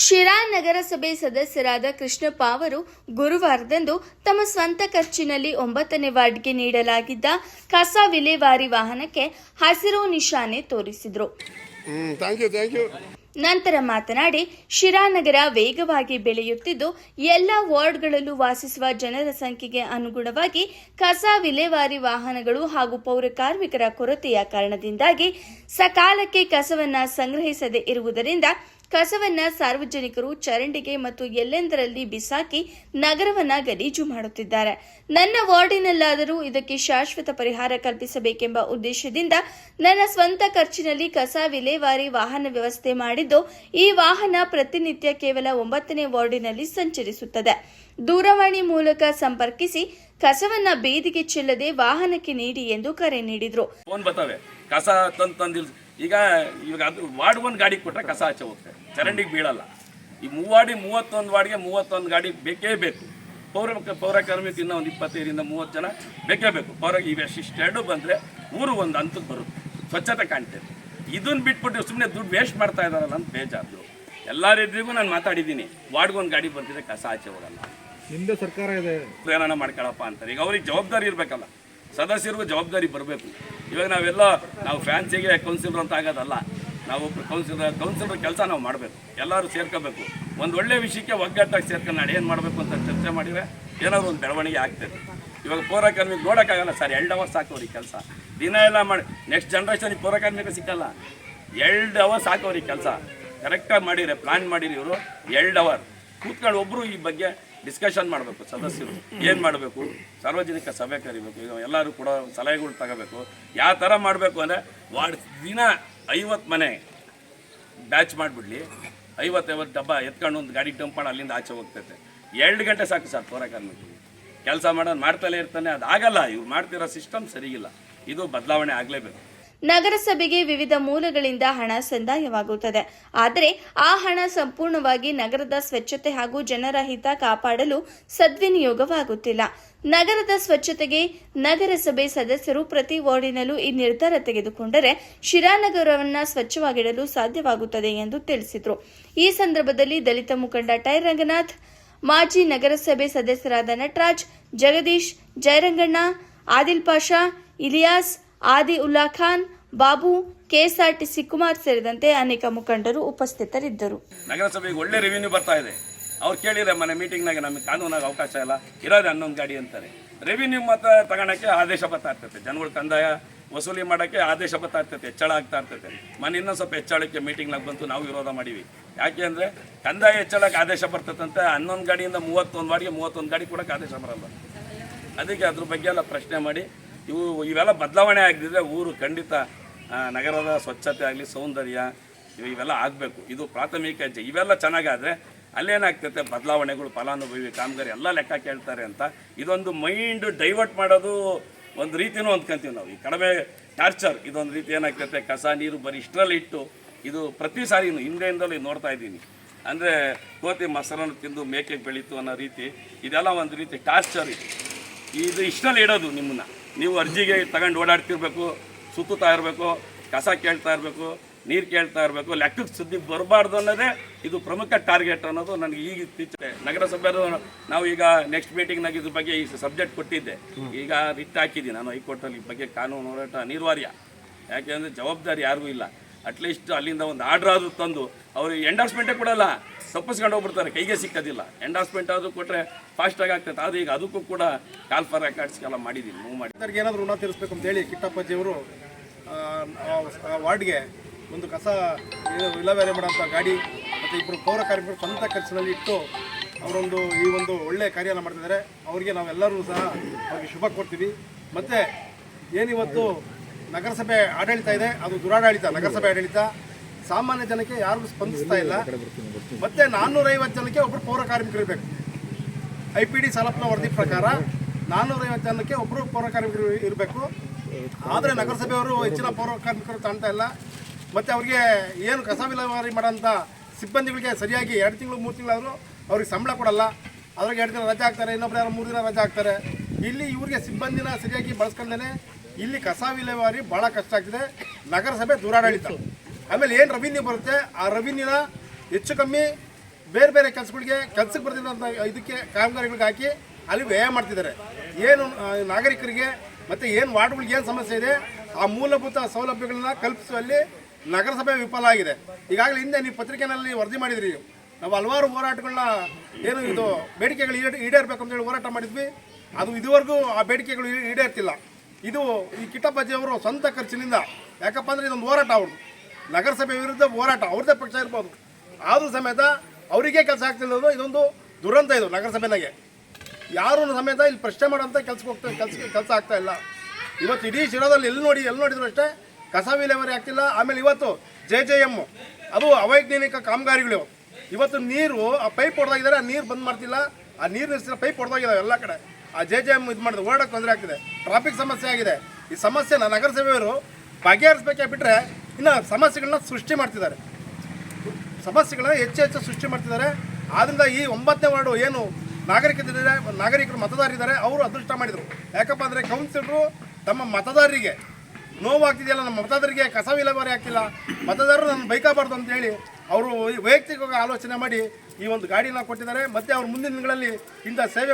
ಶಿರಾ ನಗರಸಭೆ ಸದಸ್ಯರಾದ ಕೃಷ್ಣಪ್ಪ ಅವರು ಗುರುವಾರದಂದು ತಮ್ಮ ಸ್ವಂತ ಖರ್ಚಿನಲ್ಲಿ ಒಂಬತ್ತನೇ ವಾರ್ಡ್ಗೆ ನೀಡಲಾಗಿದ್ದ ಕಸ ವಿಲೇವಾರಿ ವಾಹನಕ್ಕೆ ಹಸಿರು ನಿಶಾನೆ ತೋರಿಸಿದರು. ನಂತರ ಮಾತನಾಡಿ ಶಿರಾನಗರ ವೇಗವಾಗಿ ಬೆಳೆಯುತ್ತಿದ್ದು ಎಲ್ಲ ವಾರ್ಡ್ಗಳಲ್ಲೂ ವಾಸಿಸುವ ಜನರ ಸಂಖ್ಯೆಗೆ ಅನುಗುಣವಾಗಿ ಕಸ ವಿಲೇವಾರಿ ವಾಹನಗಳು ಹಾಗೂ ಪೌರ ಕಾರ್ಮಿಕರ ಕೊರತೆಯ ಕಾರಣದಿಂದಾಗಿ ಸಕಾಲಕ್ಕೆ ಕಸವನ್ನು ಸಂಗ್ರಹಿಸದೇ ಇರುವುದರಿಂದ ಕಸವನ್ನ ಸಾರ್ವಜನಿಕರು ಚರಂಡಿಗೆ ಮತ್ತು ಎಲ್ಲೆಂದರಲ್ಲಿ ಬಿಸಾಕಿ ನಗರವನ್ನ ಗಲೀಜು ಮಾಡುತ್ತಿದ್ದಾರೆ. ನನ್ನ ವಾರ್ಡಿನಲ್ಲಾದರೂ ಇದಕ್ಕೆ ಶಾಶ್ವತ ಪರಿಹಾರ ಕಲ್ಪಿಸಬೇಕೆಂಬ ಉದ್ದೇಶದಿಂದ ನನ್ನ ಸ್ವಂತ ಖರ್ಚಿನಲ್ಲಿ ಕಸ ವಿಲೇವಾರಿ ವಾಹನ ವ್ಯವಸ್ಥೆ ಮಾಡಿದ್ದು, ಈ ವಾಹನ ಪ್ರತಿನಿತ್ಯ ಕೇವಲ ಒಂಬತ್ತನೇ ವಾರ್ಡಿನಲ್ಲಿ ಸಂಚರಿಸುತ್ತದೆ. ದೂರವಾಣಿ ಮೂಲಕ ಸಂಪರ್ಕಿಸಿ ಕಸವನ್ನ ಬೀದಿಗೆ ಚೆಲ್ಲದೆ ವಾಹನಕ್ಕೆ ನೀಡಿ ಎಂದು ಕರೆ ನೀಡಿದರು. ಈಗ ಇವಾಗ ಅದು ವಾರ್ಡ್ ಒಂದು ಗಾಡಿ ಕೊಟ್ಟರೆ ಕಸ ಆಚೆ ಹೋಗ್ತಾರೆ ಚರಂಡಿಗೆ ಬೀಳಲ್ಲ. ಈ ಮೂವಾಡಿ ಮೂವತ್ತೊಂದು ವಾರ್ಡ್ಗೆ ಮೂವತ್ತೊಂದು ಗಾಡಿ ಬೇಕೇ ಬೇಕು. ಪೌರ ಪೌರ ಕಾರ್ಮಿಕ ಇನ್ನೂ ಒಂದು ಇಪ್ಪತ್ತೈದರಿಂದ ಮೂವತ್ತು ಜನ ಬೇಕೇ ಬೇಕು. ಪೌರ ಇವೆರಡು ಬಂದರೆ ಊರು ಒಂದು ಹಂತಕ್ಕೆ ಬರುತ್ತೆ. ಸ್ವಚ್ಛತೆ ಕಾಣ್ತೇವೆ ಇದನ್ನ ಬಿಟ್ಬಿಟ್ಟು ಸುಮ್ಮನೆ ದುಡ್ಡು ವೇಸ್ಟ್ ಮಾಡ್ತಾ ಇದ್ದಾರಲ್ಲ ಅಂತ ಬೇಜಾರು ಎಲ್ಲರಿದ್ರಿಗೂ ನಾನು ಮಾತಾಡಿದ್ದೀನಿ. ವಾರ್ಡ್ಗೊಂದು ಗಾಡಿ ಬರ್ತಿದ್ರೆ ಕಸ ಆಚೆ ಹೋಗಲ್ಲ ಹಿಂದೆ ಸರ್ಕಾರ ಇದೆ. ಪ್ರಯಾಣ ಮಾಡ್ಕೊಳಪ್ಪ ಅಂತಾರೆ. ಈಗ ಅವ್ರಿಗೆ ಜವಾಬ್ದಾರಿ ಇರಬೇಕಲ್ಲ. ಸದಸ್ಯರಿಗೂ ಜವಾಬ್ದಾರಿ ಬರಬೇಕು. ಇವಾಗ ನಾವೆಲ್ಲ, ನಾವು ಫ್ಯಾನ್ಸಿಗೆ ಕೌನ್ಸಿಲರ್ ಅಂತ ಆಗೋದಲ್ಲ. ನಾವು ಕೌನ್ಸಿಲರ್ ಕೌನ್ಸಿಲರ್ ಕೆಲಸ ನಾವು ಮಾಡಬೇಕು. ಎಲ್ಲರೂ ಸೇರ್ಕೋಬೇಕು. ಒಂದು ಒಳ್ಳೆ ವಿಷಯಕ್ಕೆ ಒಗ್ಗಟ್ಟಾಗಿ ಸೇರ್ಕೊಂಡು ಏನು ಮಾಡಬೇಕು ಅಂತ ಚರ್ಚೆ ಮಾಡಿದರೆ ಏನಾದರೂ ಒಂದು ಬೆಳವಣಿಗೆ ಆಗ್ತದೆ. ಇವಾಗ ಪೌರಕಾರ್ಮಿಕ ನೋಡೋಕ್ಕಾಗಲ್ಲ, ಸರ್, ಎರಡು ಅವರ್ ಸಾಕು ಅವ್ರಿಗೆ ಕೆಲಸ. ದಿನ ಎಲ್ಲ ಮಾಡಿ ನೆಕ್ಸ್ಟ್ ಜನ್ರೇಷನಿಗೆ ಪೌರಕಾರ್ಮಿಕ ಸಿಕ್ಕಲ್ಲ. ಎರಡು ಅವರ್ ಸಾಕು ಅವ್ರಿಗೆ ಕೆಲಸ. ಕರೆಕ್ಟಾಗಿ ಮಾಡಿರಿ ಪ್ಲಾನ್ ಮಾಡಿರಿ ಇವರು ಎರಡು ಅವರ್ ಕೂತ್ಕೊಂಡು ಒಬ್ಬರು ಈ ಬಗ್ಗೆ ಡಿಸ್ಕಷನ್ ಮಾಡಬೇಕು, ಸದಸ್ಯರು ಏನು ಮಾಡಬೇಕು, ಸಾರ್ವಜನಿಕ ಸಭೆ ಕರಿಬೇಕು ಎಲ್ಲರೂ ಕೂಡ ಸಲಹೆಗಳು ತಗೋಬೇಕು. ಯಾವ ಥರ ಮಾಡಬೇಕು ಅಂದರೆ ವಾರ್ಡ್ ದಿನ ಐವತ್ತು ಮನೆ ಬ್ಯಾಚ್ ಮಾಡಿಬಿಡ್ಲಿ, ಐವತ್ತೈವತ್ತು ಡಬ್ಬ ಎತ್ಕೊಂಡು ಒಂದು ಗಾಡಿ ಡಂಪ್ ಮಾಡಿ, ಅಲ್ಲಿಂದ ಆಚೆ ಹೋಗ್ತೈತೆ. ಎರಡು ಗಂಟೆ ಸಾಕು ಸರ್ ಪೌರ ಕಾರ್ಮಿಕರಿಗೆ ಕೆಲಸ ಮಾಡೋದು ಮಾಡ್ತಲೇ ಇರ್ತಾನೆ, ಅದು ಆಗಲ್ಲ, ಇವ್ರು ಮಾಡ್ತಿರೋ ಸಿಸ್ಟಮ್ ಸರಿಗಿಲ್ಲ. ಇದು ಬದಲಾವಣೆ ಆಗಲೇಬೇಕು. ನಗರಸಭೆಗೆ ವಿವಿಧ ಮೂಲಗಳಿಂದ ಹಣ ಸಂದಾಯವಾಗುತ್ತದೆ. ಆದರೆ ಆ ಹಣ ಸಂಪೂರ್ಣವಾಗಿ ನಗರದ ಸ್ವಚ್ಛತೆ ಹಾಗೂ ಜನರ ಹಿತ ಕಾಪಾಡಲು ಸದ್ವಿನಿಯೋಗವಾಗುತ್ತಿಲ್ಲ. ನಗರದ ಸ್ವಚ್ಛತೆಗೆ ನಗರಸಭೆ ಸದಸ್ಯರು ಪ್ರತಿ ವಾರ್ಡಿನಲ್ಲೂ ಈ ನಿರ್ಧಾರ ತೆಗೆದುಕೊಂಡರೆ ಶಿರಾನಗರವನ್ನ ಸ್ವಚ್ಛವಾಗಿಡಲು ಸಾಧ್ಯವಾಗುತ್ತದೆ ಎಂದು ತಿಳಿಸಿದರು. ಈ ಸಂದರ್ಭದಲ್ಲಿ ದಲಿತ ಮುಖಂಡ ಟೈ ರಂಗನಾಥ್, ಮಾಜಿ ನಗರಸಭೆ ಸದಸ್ಯರಾದ ನಟರಾಜ್, ಜಗದೀಶ್, ಜಯರಂಗಣ್ಣ, ಆದಿಲ್ ಪಾಷಾ, ಇಲಿಯಾಸ್ ಆದಿ ಉಲ್ಲಾ ಖಾನ್, ಬಾಬು ಕೆಎಸ್ಆರ್ಟಿಸಿ ಕುಮಾರ್ ಸೇರಿದಂತೆ ಅನೇಕ ಮುಖಂಡರು ಉಪಸ್ಥಿತರಿದ್ದರು. ನಗರಸಭೆಗೆ ಒಳ್ಳೆ ರೆವಿನ್ಯೂ ಬರ್ತಾ ಇದೆ. ಅವ್ರು ಕೇಳಿದ್ರೆ ಮನೆ ಮೀಟಿಂಗ್ನಾಗ ನಮಗೆ ಕಾನೂನಾಗ ಅವಕಾಶ ಇಲ್ಲ. ಇರೋದು ಹನ್ನೊಂದು ಗಾಡಿ ಅಂತಾರೆ. ರೆವಿನ್ಯೂ ಮಾತ್ರ ತಗೊಳಕ್ಕೆ ಆದೇಶ ಬರ್ತಾ ಇರ್ತೈತೆ ಜನಗಳು ಕಂದಾಯ ವಸೂಲಿ ಮಾಡೋಕ್ಕೆ ಆದೇಶ ಬರ್ತಾ ಇರ್ತೈತೆ ಹೆಚ್ಚಳ ಆಗ್ತಾ ಇರ್ತದೆ. ಮನೆ ಇನ್ನೊಂದು ಸ್ವಲ್ಪ ಹೆಚ್ಚಳಕ್ಕೆ ಮೀಟಿಂಗ್ನಾಗ ಬಂತು, ನಾವು ವಿರೋಧ ಮಾಡೀವಿ. ಯಾಕೆ ಅಂದರೆ ಕಂದಾಯ ಹೆಚ್ಚಳಕ್ಕೆ ಆದೇಶ ಬರ್ತದಂತೆ ಹನ್ನೊಂದು ಗಾಡಿಯಿಂದ ಮೂವತ್ತೊಂದು ವಾಡಿಗೆ ಮೂವತ್ತೊಂದು ಗಾಡಿ ಕೊಡೋಕ್ಕೆ ಆದೇಶ ಬರಲ್ಲ. ಅದಕ್ಕೆ ಅದ್ರ ಬಗ್ಗೆ ಎಲ್ಲ ಪ್ರಶ್ನೆ ಮಾಡಿ ಇವು ಇವೆಲ್ಲ ಬದಲಾವಣೆ ಆಗದಿದ್ರೆ ಊರು ಖಂಡಿತ ನಗರದ ಸ್ವಚ್ಛತೆ ಆಗಲಿ, ಸೌಂದರ್ಯ, ಇವು ಇವೆಲ್ಲ ಆಗಬೇಕು. ಇದು ಪ್ರಾಥಮಿಕ ಹೆಜ್ಜೆ. ಇವೆಲ್ಲ ಚೆನ್ನಾಗಾದರೆ ಅಲ್ಲೇನಾಗ್ತೈತೆ? ಬದಲಾವಣೆಗಳು, ಫಲಾನುಭವಿ, ಕಾಮಗಾರಿ ಎಲ್ಲ ಲೆಕ್ಕ ಕೇಳ್ತಾರೆ ಅಂತ. ಇದೊಂದು ಮೈಂಡ್ ಡೈವರ್ಟ್ ಮಾಡೋದು ಒಂದು ರೀತಿನೂ ಅಂದ್ಕೊಂತೀವಿ ನಾವು. ಈ ಕಡಿಮೆ ಟಾರ್ಚರ್, ಇದೊಂದು ರೀತಿ ಏನಾಗ್ತೈತೆ? ಕಸ, ನೀರು ಬರೀ ಇಷ್ಟರಲ್ಲಿ ಇಟ್ಟು ಇದು ಪ್ರತಿ ಸಾರಿನೂ ಹಿಂದೆಯಿಂದಲೂ ನೋಡ್ತಾ ಇದ್ದೀನಿ. ಅಂದರೆ ಕೋತಿ ಮೊಸರನ್ನು ತಿಂದು ಮೇಕೆಗೆ ಬೆಳೀತು ಅನ್ನೋ ರೀತಿ, ಇದೆಲ್ಲ ಒಂದು ರೀತಿ ಟಾರ್ಚರ್ ಇದು. ಇದು ಇಷ್ಟರಲ್ಲಿ ಇಡೋದು ನಿಮ್ಮನ್ನ. ನೀವು ಅರ್ಜಿಗೆ ತಗೊಂಡು ಓಡಾಡ್ತಿರ್ಬೇಕು, ಸುತ್ತುತ್ತಾ ಇರಬೇಕು, ಕಸ ಕೇಳ್ತಾ ಇರಬೇಕು, ನೀರು ಕೇಳ್ತಾ ಇರಬೇಕು ಲೆಕ್ಕಕ್ಕೆ ಸುದ್ದಿ ಬರಬಾರ್ದು ಅನ್ನೋದೇ ಇದು ಪ್ರಮುಖ ಟಾರ್ಗೆಟ್ ಅನ್ನೋದು ನನಗೆ ಈಗ ಇತ್ತೀಚೆಗೆ. ನಗರಸಭೆ ನಾವು ಈಗ ನೆಕ್ಸ್ಟ್ ಮೀಟಿಂಗ್ನಾಗ ಇದ್ರ ಬಗ್ಗೆ ಈ ಸಬ್ಜೆಕ್ಟ್ ಕೊಟ್ಟಿದ್ದೆ. ಈಗ ರಿಟ್ ಹಾಕಿದ್ದೀನಿ ನಾನು ಹೈಕೋರ್ಟಲ್ಲಿ ಈ ಬಗ್ಗೆ ಕಾನೂನು ಹೋರಾಟ ಅನಿವಾರ್ಯ. ಯಾಕೆಂದರೆ ಜವಾಬ್ದಾರಿ ಯಾರಿಗೂ ಇಲ್ಲ. ಅಟ್ಲೀಸ್ಟ್ ಅಲ್ಲಿಂದ ಒಂದು ಆರ್ಡ್ರ್ ಆದರೂ ತಂದು ಅವರು ಎಂಡಾರ್ಸ್ಮೆಂಟೇ ಕೊಡಲ್ಲ, ತಪ್ಪಿಸ್ಕೊಂಡು ಹೋಗ್ಬಿಡ್ತಾರೆ, ಕೈಗೆ ಸಿಕ್ಕೋದಿಲ್ಲ. ಎಂಡಾರ್ಸ್ಮೆಂಟ್ ಆದರೂ ಕೊಟ್ಟರೆ ಫಾಸ್ಟಾಗಿ ಆಗ್ತೈತೆ ಆದರೆ ಈಗ ಅದಕ್ಕೂ ಕೂಡ ಕಾಲ್ ಫಾರ್ ರೆಕಾರ್ಡ್ಸ್ಗೆಲ್ಲ ಮಾಡಿದ್ದೀನಿ ಮೂವ್ ಮಾಡಿ ಏನಾದರೂ ಋಣ ತೀರಿಸ್ಬೇಕು ಅಂತೇಳಿ ಕಿಟ್ಟಪ್ಪಾಜಿಯವರು ವಾರ್ಡ್ಗೆ ಒಂದು ಕಸ ವಿಲೇವಾರಿ ಮಾಡೋಂಥ ಗಾಡಿ ಮತ್ತು ಇಬ್ಬರು ಪೌರ ಕಾರ್ಮಿಕರು ಸ್ವಂತ ಖರ್ಚಿನಲ್ಲಿ ಇಟ್ಟು ಅವರೊಂದು ಈ ಒಂದು ಒಳ್ಳೆಯ ಕಾರ್ಯನ ಮಾಡ್ತಿದ್ದಾರೆ. ಅವರಿಗೆ ನಾವೆಲ್ಲರೂ ಸಹ ಅವ್ರಿಗೆ ಶುಭ ಕೊಡ್ತೀವಿ ಮತ್ತು ಏನಿವತ್ತು ನಗರಸಭೆ ಆಡಳಿತ ಇದೆ, ಅದು ದುರಾಡಳಿತ, ನಗರಸಭೆ ಆಡಳಿತ. ಸಾಮಾನ್ಯ ಜನಕ್ಕೆ ಯಾರಿಗೂ ಸ್ಪಂದಿಸ್ತಾ ಇಲ್ಲ. ಮತ್ತೆ ನಾನ್ನೂರೈವತ್ತು ಜನಕ್ಕೆ ಒಬ್ಬರು ಪೌರ ಕಾರ್ಮಿಕರು ಇರಬೇಕು. ಐ ಪಿ ಡಿ ಸಲಪ್ನ ವರದಿ ಪ್ರಕಾರ ನಾನ್ನೂರೈವತ್ತು ಜನಕ್ಕೆ ಒಬ್ಬರು ಪೌರ ಕಾರ್ಮಿಕರು ಇರಬೇಕು. ಆದರೆ ನಗರಸಭೆಯವರು ಹೆಚ್ಚಿನ ಪೌರ ಕಾರ್ಮಿಕರು ತಾಣ್ತಾ ಇಲ್ಲ. ಮತ್ತು ಅವರಿಗೆ ಏನು ಕಸ ವಿಲೇವಾರಿ ಮಾಡೋಂಥ ಸಿಬ್ಬಂದಿಗಳಿಗೆ ಸರಿಯಾಗಿ ಎರಡು ತಿಂಗಳು, ಮೂರು ತಿಂಗಳಾದರೂ ಅವ್ರಿಗೆ ಸಂಬಳ ಕೊಡಲ್ಲ. ಅದ್ರಾಗ ಎರಡು ದಿನ ರಜೆ ಹಾಕ್ತಾರೆ, ಇನ್ನೊಬ್ರು ಯಾರು ಮೂರು ದಿನ ರಜೆ ಹಾಕ್ತಾರೆ. ಇಲ್ಲಿ ಇವರಿಗೆ ಸಿಬ್ಬಂದಿನ ಸರಿಯಾಗಿ ಬಳಸ್ಕೊಂಡೇ ಇಲ್ಲಿ ಕಸ ವಿಲೇವಾರಿ ಭಾಳ ಕಷ್ಟ ಆಗ್ತಿದೆ. ನಗರಸಭೆ ದೂರಾಡಳಿತ. ಆಮೇಲೆ ಏನು ರೆವಿನ್ಯೂ ಬರುತ್ತೆ? ಆ ರೆವಿನ್ಯೂನ ಹೆಚ್ಚು ಕಮ್ಮಿ ಬೇರೆ ಬೇರೆ ಕೆಲಸಗಳಿಗೆ, ಕೆಲಸಕ್ಕೆ ಬರ್ತಿದ್ದಂಥ ಇದಕ್ಕೆ ಕಾಮಗಾರಿಗಳಿಗೆ ಹಾಕಿ ಅಲ್ಲಿ ವ್ಯಯ ಮಾಡ್ತಿದ್ದಾರೆ. ಏನು ನಾಗರಿಕರಿಗೆ ಮತ್ತು ಏನು ವಾರ್ಡ್ಗಳಿಗೆ ಏನು ಸಮಸ್ಯೆ ಇದೆ, ಆ ಮೂಲಭೂತ ಸೌಲಭ್ಯಗಳನ್ನ ಕಲ್ಪಿಸುವಲ್ಲಿ ನಗರಸಭೆ ವಿಫಲ ಆಗಿದೆ. ಈಗಾಗಲೇ ಹಿಂದೆ ನೀವು ಪತ್ರಿಕೆನಲ್ಲಿ ವರದಿ ಮಾಡಿದ್ರಿ. ನಾವು ಹಲವಾರು ಹೋರಾಟಗಳನ್ನ ಏನು ಇದು ಬೇಡಿಕೆಗಳು ಈಡೇ ಈಡೇರಬೇಕು ಅಂತೇಳಿ ಹೋರಾಟ ಮಾಡಿದ್ವಿ. ಅದು ಇದುವರೆಗೂ ಆ ಬೇಡಿಕೆಗಳು ಈಡೇರ್ತಿಲ್ಲ. ಇದು ಈ ಕಿಟ್ಟಪ್ಪಾಜಿಯವರು ಸ್ವಂತ ಖರ್ಚಿನಿಂದ, ಯಾಕಪ್ಪ ಅಂದರೆ ಇದೊಂದು ಹೋರಾಟ ಅವ್ರದ್ದು ನಗರಸಭೆ ವಿರುದ್ಧ ಹೋರಾಟ ಅವ್ರದ್ದೇ ಪಕ್ಷ ಇರ್ಬೋದು. ಆದರೂ ಸಮೇತ ಅವರಿಗೆ ಕೆಲಸ ಆಗ್ತಿಲ್ಲ ಇದೊಂದು ದುರಂತ ಇದು ನಗರಸಭೆನಾಗೆ. ಯಾರು ಸಮೇತ ಇಲ್ಲಿ ಪ್ರಶ್ನೆ ಮಾಡೋಂಥ ಕೆಲ್ಸಕ್ಕೆ ಹೋಗ್ತಾ ಕೆಲಸ ಕೆಲಸ ಆಗ್ತಾ ಇಲ್ಲ. ಇವತ್ತು ಇಡೀ ಶಿರೋದಲ್ಲಿ ಎಲ್ಲಿ ನೋಡಿ, ಎಲ್ಲಿ ನೋಡಿದ್ರು ಅಷ್ಟೇ ಕಸ ವಿಲೇವಾರಿ ಆಗ್ತಿಲ್ಲ. ಆಮೇಲೆ ಇವತ್ತು ಜೆ ಜೆ ಎಂ ಅದು ಅವೈಜ್ಞಾನಿಕ ಕಾಮಗಾರಿಗಳು ಇವತ್ತು ನೀರು, ಆ ಪೈಪ್ ಹೊಡೆದಾಗಿದ್ದಾರೆ, ಆ ನೀರು ಬಂದ್ ಮಾಡ್ತಿಲ್ಲ. ಆ ನೀರು ನಿಲ್ಸಿಲ್ಲ ಪೈಪ್ ಹೊಡೆದಾಗಿದ್ದಾವೆ ಎಲ್ಲ ಕಡೆ. ಆ ಜೆ ಜೆ ಎಂ ಇದು ಮಾಡಿದ್ರೆ ಓಡಕ್ಕೆ ತೊಂದರೆ ಆಗ್ತಿದೆ. ಟ್ರಾಫಿಕ್ ಸಮಸ್ಯೆ ಆಗಿದೆ. ಈ ಸಮಸ್ಯೆನ ನಗರಸಭೆಯವರು ಬಗೆಹರಿಸಬೇಕೆ ಬಿಟ್ಟರೆ ಇನ್ನು ಸಮಸ್ಯೆಗಳನ್ನ ಸೃಷ್ಟಿ ಮಾಡ್ತಿದ್ದಾರೆ. ಸಮಸ್ಯೆಗಳನ್ನ ಹೆಚ್ಚು ಹೆಚ್ಚು ಸೃಷ್ಟಿ ಮಾಡ್ತಿದ್ದಾರೆ. ಆದ್ದರಿಂದ ಈ ಒಂಬತ್ತನೇ ವಾರ್ಡು ಏನು ನಾಗರಿಕರಿದ್ದಾರೆ, ನಾಗರಿಕರು ಮತದಾರರಿದ್ದಾರೆ, ಅವರು ಅದೃಷ್ಟ ಮಾಡಿದರು. ಯಾಕಪ್ಪ ಅಂದರೆ ಕೌನ್ಸಿಲರು ತಮ್ಮ ಮತದಾರರಿಗೆ ನೋವಾಗ್ತಿದೆಯಲ್ಲ, ನಮ್ಮ ಮತದಾರರಿಗೆ ಕಸ ವಿಲೇವಾರಿ ಆಗ್ತಿಲ್ಲ ಮತದಾರರು ನನ್ನ ಬೈಕಬಾರ್ದು ಅಂತ ಹೇಳಿ ಅವರು ವೈಯಕ್ತಿಕವಾಗಿ ಆಲೋಚನೆ ಮಾಡಿ ಈ ಒಂದು ಗಾಡಿನ ಕೊಟ್ಟಿದ್ದಾರೆ. ಮತ್ತು ಅವ್ರು ಮುಂದಿನ ದಿನಗಳಲ್ಲಿ ಇಂಥ ಸೇವೆ